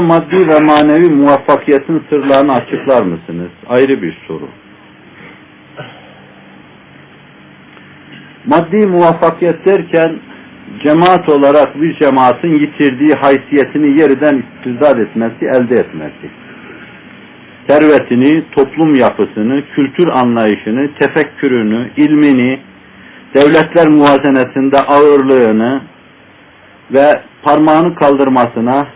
maddi ve manevi muvaffakiyetin sırlarını açıklar mısınız? Ayrı bir soru. Maddi muvaffakiyet derken cemaat olarak bir cemaatin yitirdiği haysiyetini yeriden istizad etmesi, elde etmesi. Servetini, toplum yapısını, kültür anlayışını, tefekkürünü, ilmini, devletler muvazenesinde ağırlığını ve parmağını kaldırmasına,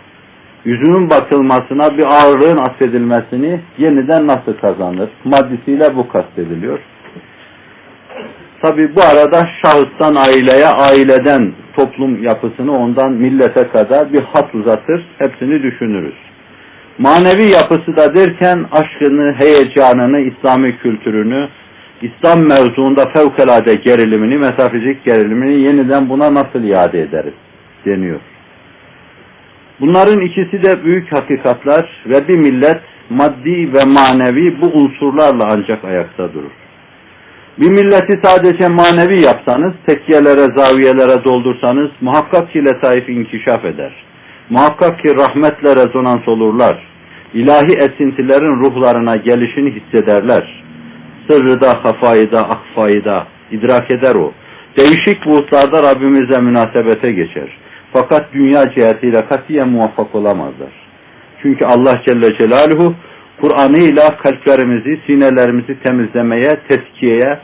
yüzünün bakılmasına bir ağırlığın atfedilmesini yeniden nasıl kazanır? Maddisiyle bu kastediliyor. Tabi bu arada şahıstan aileye, aileden toplum yapısını ondan millete kadar bir hat uzatır. Hepsini düşünürüz. Manevi yapısı da derken aşkını, heyecanını, İslami kültürünü, İslam mevzuunda fevkalade gerilimini, metafizik gerilimini yeniden buna nasıl iade ederiz deniyor. Bunların ikisi de büyük hakikatler ve bir millet maddi ve manevi bu unsurlarla ancak ayakta durur. Bir milleti sadece manevi yapsanız, tekkiyelere, zaviyelere doldursanız muhakkak ki letaif inkişaf eder. Muhakkak ki rahmetle rezonans olurlar. İlahi esintilerin ruhlarına gelişini hissederler. Sırrı da, hafayı da, akfayı da idrak eder o. Değişik buğutlarda Rabbimize münasebete geçer. Fakat dünya cihetiyle katiyen muvaffak olamazlar. Çünkü Allah Celle Celaluhu Kur'an'ıyla kalplerimizi, sinelerimizi temizlemeye, teskiyeye,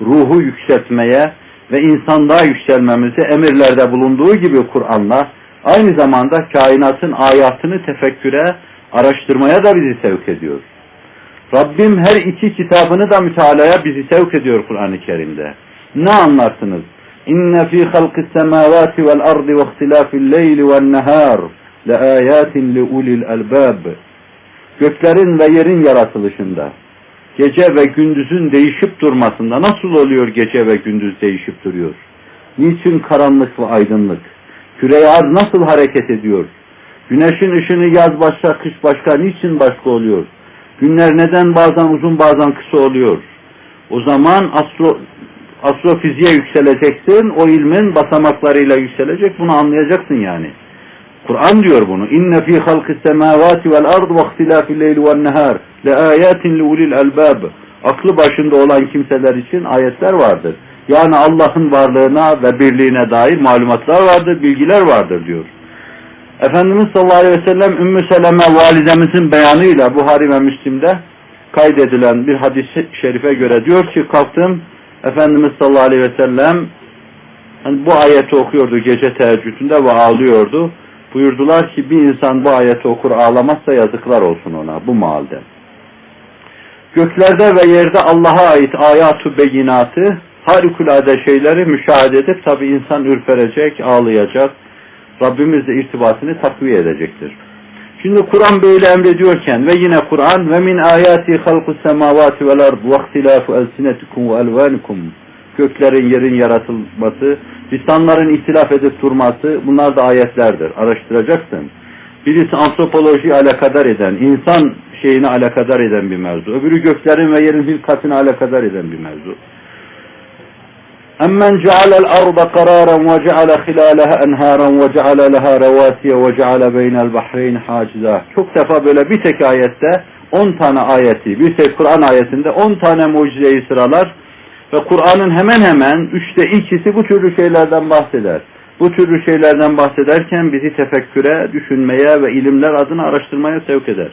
ruhu yükseltmeye ve insanlığa yükselmemizi emirlerde bulunduğu gibi Kur'an'la aynı zamanda kainatın ayatını tefekküre, araştırmaya da bizi sevk ediyor. Rabbim her iki kitabını da mütalaya bizi sevk ediyor Kur'an-ı Kerim'de. Ne anlarsınız? Ardi ve ihtilafil leyli ven nehar le ayatin li ulil albab. Göklerin ve yerin yaratılışında, gece ve gündüzün değişip durmasında nasıl oluyor gece ve gündüz değişip duruyor? Niçin karanlık ve aydınlık? Küre arz nasıl hareket ediyor? Güneşin ışını yaz başka, kış başka, niçin başka oluyor? Günler neden bazen uzun bazen kısa oluyor? O zaman astro, astrofiziğe yükseleceksin, o ilmin basamaklarıyla yükselecek, bunu anlayacaksın yani. Kur'an diyor bunu. İnne fi halqis semavati vel ard ve ihtilafil leyli ven nehar le ayatin li ulil albab. Aklı başında olan kimseler için ayetler vardır. Yani Allah'ın varlığına ve birliğine dair malumatlar vardır, bilgiler vardır diyor. Efendimiz sallallahu aleyhi ve sellem Ümmü Seleme validemizin beyanıyla Buhari ve Müslim'de kaydedilen bir hadis-i şerife göre diyor ki kalktım Efendimiz sallallahu aleyhi ve sellem hani bu ayeti okuyordu gece teheccüdünde ve ağlıyordu. Buyurdular ki bir insan bu ayeti okur ağlamazsa yazıklar olsun ona bu mahalde. Göklerde ve yerde Allah'a ait ayatu beyinatı harikulade şeyleri müşahede edip tabi insan ürperecek, ağlayacak. Rabbimizle irtibatını takviye edecektir. Şimdi Kur'an böyle emrediyorken ve yine Kur'an ve min ayati halqus semavati vel ard ve ihtilafu elsinetikum ve elvanikum göklerin yerin yaratılması, lisanların ihtilaf edip durması bunlar da ayetlerdir. Araştıracaksın. Birisi antropoloji alakadar eden, insan şeyini alakadar eden bir mevzu. Öbürü göklerin ve yerin hilkatını alakadar eden bir mevzu. Cealel arda kararan ve ceale hilaleha enharan leha revasiye ve ceale beynel bahreyn haciza. Çok defa böyle bir tek ayette 10 tane ayeti, bir tek Kur'an ayetinde 10 tane mucizeyi sıralar ve Kur'an'ın hemen hemen üçte ikisi bu türlü şeylerden bahseder. Bu türlü şeylerden bahsederken bizi tefekküre, düşünmeye ve ilimler adına araştırmaya sevk eder.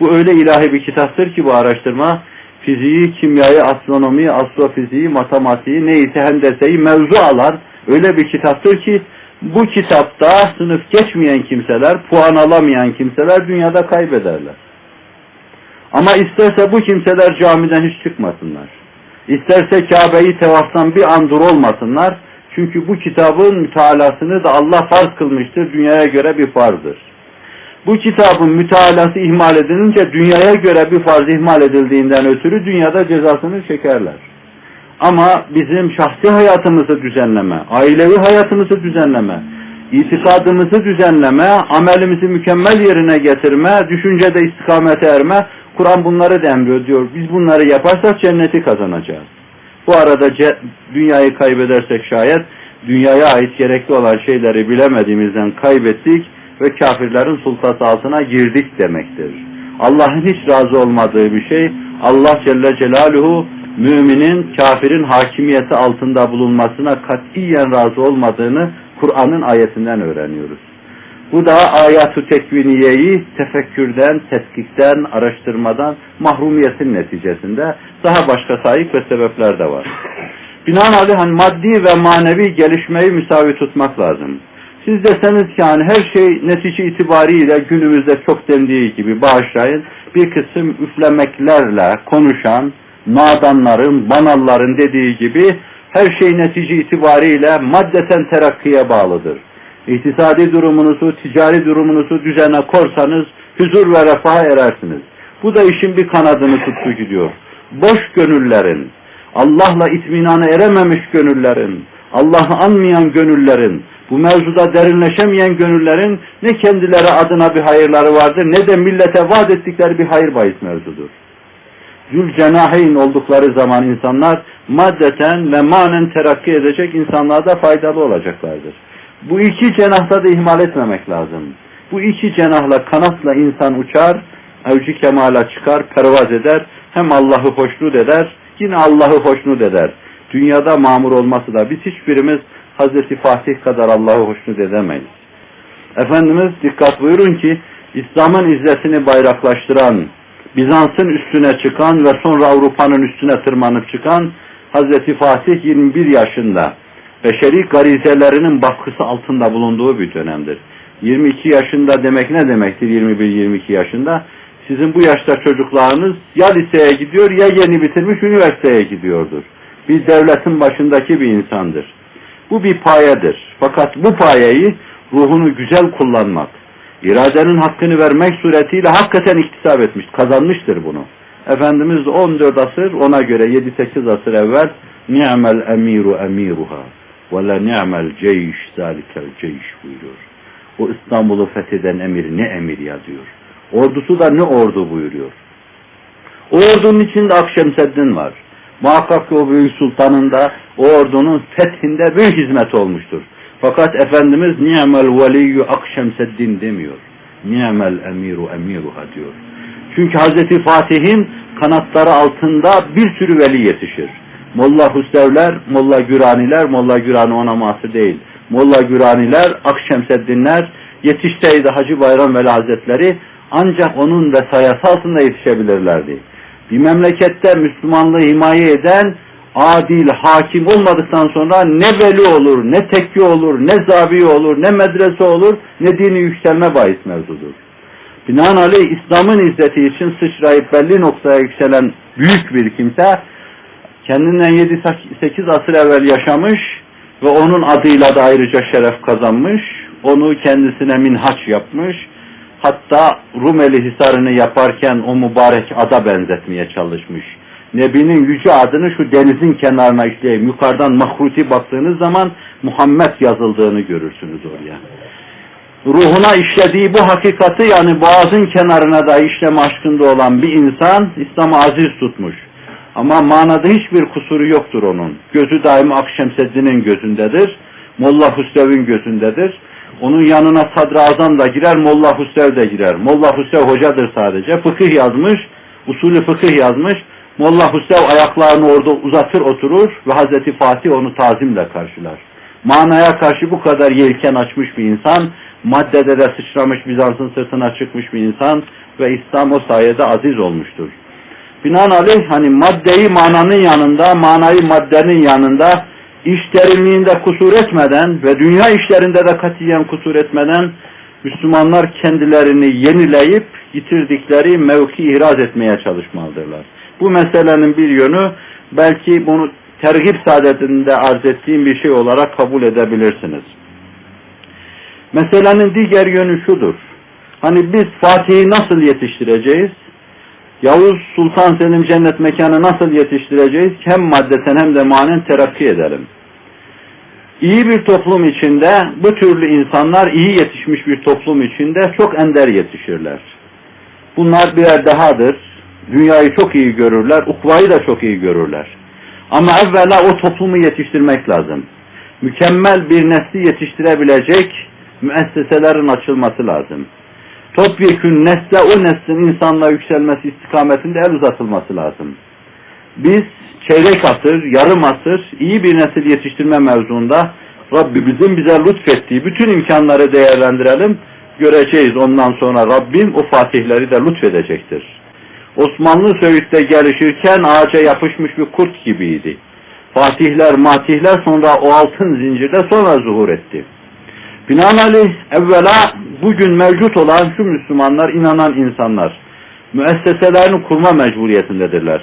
Bu öyle ilahi bir kitaptır ki bu araştırma fiziği, kimyayı, astronomiyi, astrofiziği, matematiği, neyse hendeseyi mevzu alan öyle bir kitaptır ki bu kitapta sınıf geçmeyen kimseler, puan alamayan kimseler dünyada kaybederler. Ama isterse bu kimseler camiden hiç çıkmasınlar. İsterse Kabe'yi tevaftan bir an dur olmasınlar. Çünkü bu kitabın mütalasını da Allah farz kılmıştır. Dünyaya göre bir farzdır. Bu kitabın mütalası ihmal edilince dünyaya göre bir farz ihmal edildiğinden ötürü dünyada cezasını çekerler. Ama bizim şahsi hayatımızı düzenleme, ailevi hayatımızı düzenleme, itikadımızı düzenleme, amelimizi mükemmel yerine getirme, düşüncede istikamete erme, Kur'an bunları da emriyor diyor. Biz bunları yaparsak cenneti kazanacağız. Bu arada dünyayı kaybedersek şayet dünyaya ait gerekli olan şeyleri bilemediğimizden kaybettik ve kafirlerin sultası altına girdik demektir. Allah'ın hiç razı olmadığı bir şey, Allah Celle Celaluhu müminin kafirin hakimiyeti altında bulunmasına katiyen razı olmadığını Kur'an'ın ayetinden öğreniyoruz. Bu da ayat-ı tekviniyeyi tefekkürden, tetkikten, araştırmadan mahrumiyetin neticesinde daha başka sayık ve sebepler de var. Binaenaleyh hani maddi ve manevi gelişmeyi müsavi tutmak lazım. Siz deseniz ki hani her şey netice itibariyle günümüzde çok dendiği gibi bağışlayın bir kısım üflemeklerle konuşan nadanların, banalların dediği gibi her şey netice itibariyle maddeten terakkiye bağlıdır. İktisadi durumunuzu, ticari durumunuzu düzene korsanız huzur ve refaha erersiniz. Bu da işin bir kanadını tuttu gidiyor. Boş gönüllerin, Allah'la itminana erememiş gönüllerin, Allah'ı anmayan gönüllerin, bu mevzuda derinleşemeyen gönüllerin ne kendileri adına bir hayırları vardır ne de millete vaat ettikleri bir hayır bahis mevzudur. Zülcenaheyn oldukları zaman insanlar maddeten ve manen terakki edecek insanlarda faydalı olacaklardır. Bu iki cenahta da ihmal etmemek lazım. Bu iki cenahla kanatla insan uçar, evci kemala çıkar, pervaz eder, hem Allah'ı hoşnut eder, yine Allah'ı hoşnut eder. Dünyada mamur olması da biz hiçbirimiz Hazreti Fatih kadar Allah'ı hoşnut edemeyiz. Efendimiz dikkat buyurun ki İslam'ın izzetini bayraklaştıran, Bizans'ın üstüne çıkan ve sonra Avrupa'nın üstüne tırmanıp çıkan Hazreti Fatih 21 yaşında beşeri garizelerinin baskısı altında bulunduğu bir dönemdir. 22 yaşında demek ne demektir 21-22 yaşında? Sizin bu yaşta çocuklarınız ya liseye gidiyor ya yeni bitirmiş üniversiteye gidiyordur. Bir devletin başındaki bir insandır. Bu bir payedir. Fakat bu payeyi ruhunu güzel kullanmak, iradenin hakkını vermek suretiyle hakikaten iktisap etmiş, kazanmıştır bunu. Efendimiz 14 asır, ona göre 7-8 asır evvel ni'mel emiru emiruha ve la ni'mel ceyş zalikel ceyş buyuruyor. O İstanbul'u fetheden emir ne emir yazıyor. Ordusu da ne ordu buyuruyor. O ordunun içinde Akşemseddin var. Muhakkak ki o büyük sultanın da o ordunun fethinde büyük hizmet olmuştur. Fakat Efendimiz ni'mel veliyyü Akşemseddin demiyor. Ni'mel emiru emiruha diyor. Çünkü Hazreti Fatih'in kanatları altında bir sürü veli yetişir. Molla Hüsrevler, Molla Güraniler, Molla Gürani ona mahsur değil. Molla Güraniler, Akşemseddinler yetişseydi Hacı Bayram Veli Hazretleri ancak onun vesayası altında yetişebilirlerdi. Bir memlekette Müslümanlığı himaye eden adil, hakim olmadıktan sonra ne veli olur, ne tekki olur, ne zaviye olur, ne medrese olur, ne dini yükselme bahis mevzudur. Binaenaleyh İslam'ın izzeti için sıçrayıp belli noktaya yükselen büyük bir kimse kendinden 7-8 asır evvel yaşamış ve onun adıyla da ayrıca şeref kazanmış, onu kendisine minhaç yapmış, hatta Rumeli Hisarı'nı yaparken o mübarek ada benzetmeye çalışmış. Nebi'nin yüce adını şu denizin kenarına işleyip yukarıdan mahruti baktığınız zaman Muhammed yazıldığını görürsünüz oraya. Ruhuna işlediği bu hakikati yani boğazın kenarına da işleme aşkında olan bir insan İslam'ı aziz tutmuş. Ama manada hiçbir kusuru yoktur onun. Gözü daima Akşemseddin'in gözündedir. Molla Hüsrev'in gözündedir. Onun yanına Sadr-ı Azam da girer, Molla Hüsrev de girer. Molla Hüsrev hocadır sadece. Fıkıh yazmış, usulü fıkıh yazmış. Molla Hüsrev ayaklarını orada uzatır oturur ve Hazreti Fatih onu tazimle karşılar. Manaya karşı bu kadar yelken açmış bir insan, maddede de sıçramış Bizans'ın sırtına çıkmış bir insan ve İslam o sayede aziz olmuştur. Binaenaleyh hani maddeyi mananın yanında, manayı maddenin yanında iş derinliğinde kusur etmeden ve dünya işlerinde de katiyen kusur etmeden Müslümanlar kendilerini yenileyip yitirdikleri mevki ihraz etmeye çalışmalıdırlar. Bu meselenin bir yönü belki bunu tergip saadetinde arz ettiğim bir şey olarak kabul edebilirsiniz. Meselenin diğer yönü şudur. Hani biz Fatih'i nasıl yetiştireceğiz? Yavuz Sultan Selim cennet mekanı nasıl yetiştireceğiz? Hem maddeten hem de manen terakki edelim. İyi bir toplum içinde bu türlü insanlar iyi yetişmiş bir toplum içinde çok ender yetişirler. Bunlar birer dehadır. Dünyayı çok iyi görürler, ukvayı da çok iyi görürler. Ama evvela o toplumu yetiştirmek lazım. Mükemmel bir nesli yetiştirebilecek müesseselerin açılması lazım. Topyekün nesle o neslin insanlığa yükselmesi istikametinde el uzatılması lazım. Biz çeyrek asır, yarım asır iyi bir nesil yetiştirme mevzuunda Rabbimizin bize lütfettiği bütün imkanları değerlendirelim. Göreceğiz ondan sonra Rabbim o fatihleri de lütfedecektir. Osmanlı Söğüt'te gelişirken ağaca yapışmış bir kurt gibiydi. Fatihler, matihler sonra o altın zincirde sonra zuhur etti. Binaenaleyh evvela bugün mevcut olan şu Müslümanlar, inanan insanlar, müesseselerini kurma mecburiyetindedirler.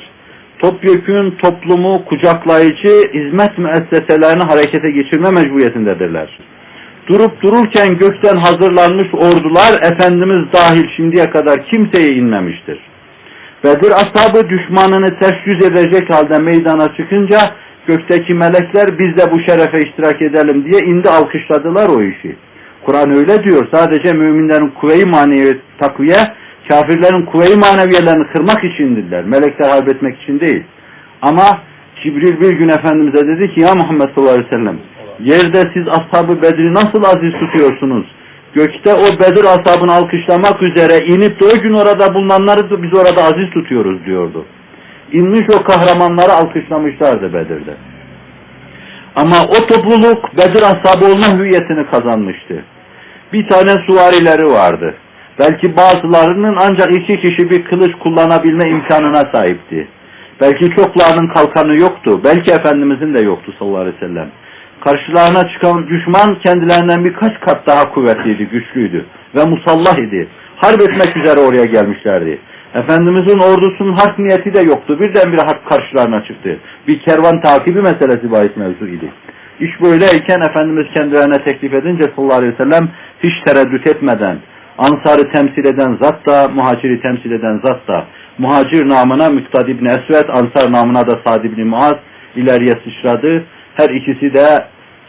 Topyekün toplumu kucaklayıcı hizmet müesseselerini harekete geçirme mecburiyetindedirler. Durup dururken gökten hazırlanmış ordular Efendimiz dahil şimdiye kadar kimseye inmemiştir. Bedir ashabı düşmanını ters yüz edecek halde meydana çıkınca gökteki melekler biz de bu şerefe iştirak edelim diye indi alkışladılar o işi. Kur'an öyle diyor. Sadece müminlerin kuvve-i manevi takviye, kafirlerin kuvve-i maneviyelerini kırmak içindirler. Melekler harp etmek için değil. Ama Cibril bir gün Efendimiz'e dedi ki ya Muhammed sallallahu aleyhi ve sellem yerde siz ashabı Bedir'i nasıl aziz tutuyorsunuz? Gökte o Bedir ashabını alkışlamak üzere inip de o gün orada bulunanları biz orada aziz tutuyoruz diyordu. İnmiş o kahramanları alkışlamışlardı Bedir'de. Ama o topluluk Bedir ashabı olma hüviyetini kazanmıştı. Bir tane suvarileri vardı. Belki bazılarının ancak iki kişi bir kılıç kullanabilme imkanına sahipti. Belki çoklarının kalkanı yoktu. Belki Efendimizin de yoktu sallallahu aleyhi ve sellem. Karşılarına çıkan düşman kendilerinden birkaç kat daha kuvvetliydi, güçlüydü ve musallah idi. Harp etmek üzere oraya gelmişlerdi. Efendimizin ordusunun harp niyeti de yoktu. Birdenbire harp karşılarına çıktı. Bir kervan takibi meselesi bahis mevzu idi. İş böyleyken Efendimiz kendilerine teklif edince sallallahu aleyhi ve sellem hiç tereddüt etmeden Ansar'ı temsil eden zat da, muhaciri temsil eden zat da, muhacir namına Müktad İbni Esved, Ansar namına da Sa'd İbni Muaz ileriye sıçradı. Her ikisi de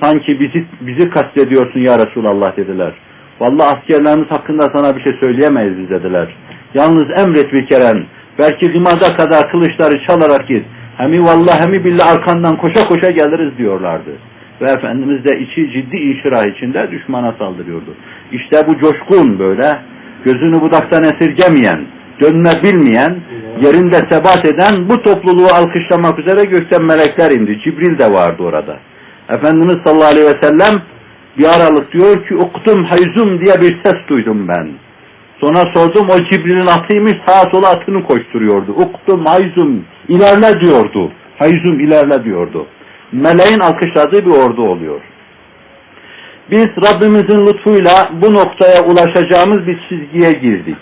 sanki bizi, bizi kastediyorsun ya Resulallah dediler. Vallahi askerlerimiz hakkında sana bir şey söyleyemeyiz biz dediler. Yalnız emret bir keren. Belki limada kadar kılıçları çalarak git. Hemi vallahi hemi billah arkandan koşa koşa geliriz diyorlardı. Ve Efendimiz de içi ciddi inşirah içinde düşmana saldırıyordu. İşte bu coşkun böyle, gözünü budaktan esirgemeyen, dönme bilmeyen, yerinde sebat eden bu topluluğu alkışlamak üzere gökten melekler indi. Cibril de vardı orada. Efendimiz sallallahu aleyhi ve sellem bir aralık diyor ki uktum hayzum diye bir ses duydum ben. Sonra sordum o Cibril'in atıymış sağa sola atını koşturuyordu. Uktum hayzum ilerle diyordu. Hayzum ilerle diyordu. Meleğin alkışladığı bir ordu oluyor. Biz Rabbimizin lütfuyla bu noktaya ulaşacağımız bir çizgiye girdik.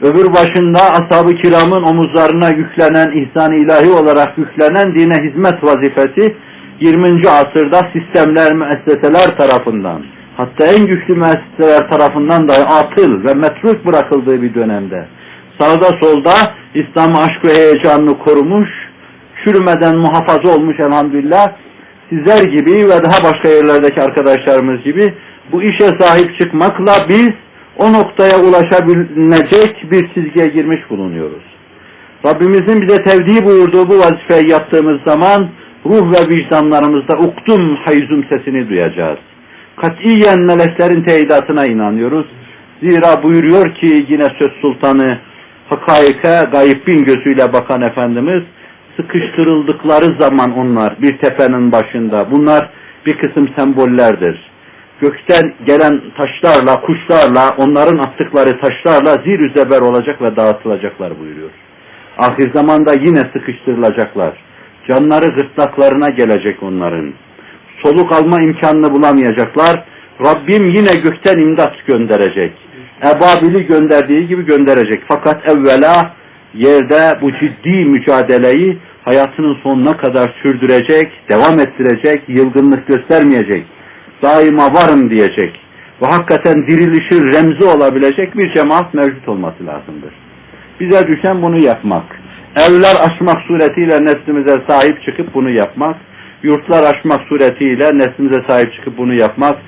Öbür başında ashab-ı kiramın omuzlarına yüklenen, ihsan ilahi olarak yüklenen dine hizmet vazifesi 20. asırda sistemler, müesseseler tarafından hatta en güçlü müesseseler tarafından da atıl ve metruk bırakıldığı bir dönemde sağda solda İslam aşk ve heyecanını korumuş, çürümeden muhafaza olmuş elhamdülillah sizler gibi ve daha başka yerlerdeki arkadaşlarımız gibi bu işe sahip çıkmakla biz o noktaya ulaşabilecek bir çizgiye girmiş bulunuyoruz. Rabbimizin bize tevdi buyurduğu bu vazifeyi yaptığımız zaman ruh ve vicdanlarımızda uktum hayzum sesini duyacağız. Katiyen meleklerin teyidatına inanıyoruz. Zira buyuruyor ki yine söz sultanı hakaike gayip bin gözüyle bakan Efendimiz sıkıştırıldıkları zaman onlar bir tepenin başında bunlar bir kısım sembollerdir. Gökten gelen taşlarla, kuşlarla, onların attıkları taşlarla zir zeber olacak ve dağıtılacaklar buyuruyor. Ahir zamanda yine sıkıştırılacaklar. Canları gırtlaklarına gelecek onların. Soluk alma imkanını bulamayacaklar. Rabbim yine gökten imdat gönderecek. Ebabil'i gönderdiği gibi gönderecek. Fakat evvela yerde bu ciddi mücadeleyi hayatının sonuna kadar sürdürecek, devam ettirecek, yılgınlık göstermeyecek. Daima varım diyecek. Ve hakikaten dirilişin remzi olabilecek bir cemaat mevcut olması lazımdır. Bize düşen bunu yapmak. Evler açmak suretiyle neslimize sahip çıkıp bunu yapmak. Yurtlar açmak suretiyle neslimize sahip çıkıp bunu yapmak.